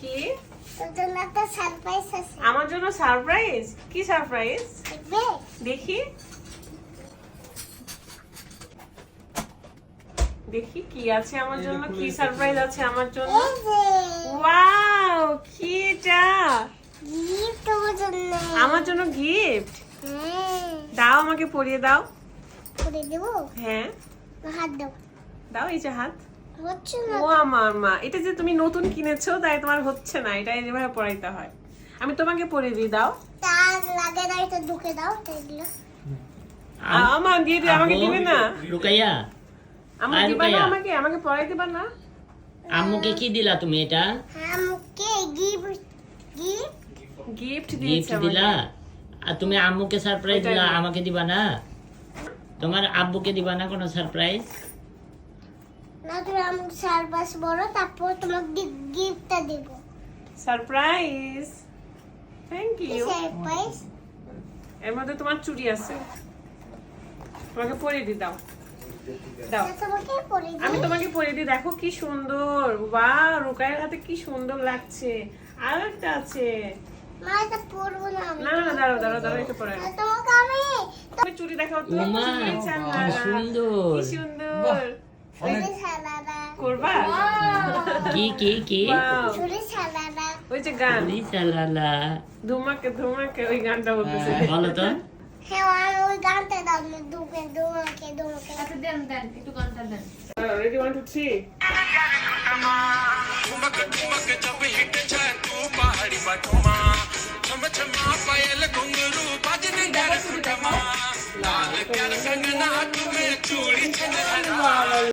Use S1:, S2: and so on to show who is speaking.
S1: কি?
S2: তোর জন্য একটা সারপ্রাইজ আছে।
S1: আমার জন্য সারপ্রাইজ কি সারপ্রাইজ দেখি। দেখি কি আছে আমার জন্য কি সারপ্রাইজ আছে আমার জন্য। ওয়াও কি এটা
S2: গিফট
S1: আমার জন্য গিফট
S2: হ্যাঁ।
S1: দাও আমাকে পরিয়ে দাও।
S2: করে দেবো?
S1: হ্যাঁ।
S2: হাত দাও।
S1: দাও এই যে হাত।
S2: হচ্ছে না।
S1: ও আমার মা এটা যে তুমি নতুন কিনেছো তাই তোমার হচ্ছে না এটা পরাইতে হয়। আমি তোমাকে দিই দাও।
S2: তার লাগে না এটা ঢুকে দাও এগুলো
S1: আমার দিয়ে আমাকে দিবে না?
S3: রুকাইয়া।
S1: আমাকে দিবা না আমাকে? আমাকে দিবা না?
S3: আম্মুকে কি দিলা তুমি এটা?
S2: হ্যাঁ গিফট গিফট
S1: গিফট
S3: গিফট দিলা? আর তুমি আম্মুকে সারপ্রাইজ দিলা আমাকে দিবা না? তোমার আব্বুকে দিবা না কোনো সারপ্রাইজ
S2: না তুমি আমাকে সারপ্রাইজ বলো তারপর তোমাকে গিফটটা দেবো।
S1: সারপ্রাইজ থ্যাংক ইউ
S2: সারপ্রাইজ
S1: এর মধ্যে তোমার চুড়ি আছে। তোমাকে পরিয়ে দি দাও। দাও।
S2: তোমাকে পরে
S1: আমি
S2: দিই
S1: তোমাকে পরিয়ে দিই দেখো কি সুন্দর। বা রুকায়ের হাতে কি সুন্দর লাগছে। আর একটা আছে।
S2: মা এটা না
S1: না না না দাঁড়াও দাঁড়াও দাঁড়াও এটা পরে
S2: তোমাকে আমি
S1: চুড়ি দেখাও তো
S3: কি সুন্দর।
S1: কি সুন্দর।
S2: চুরি
S1: করবা
S3: কি কি কি
S1: ওই যে গান
S3: চালালা
S1: ধুমাকে ধুমাকে ওই গানটা বলতেছে
S3: বলো তো
S2: হ্যাঁ আমি ওই গানটা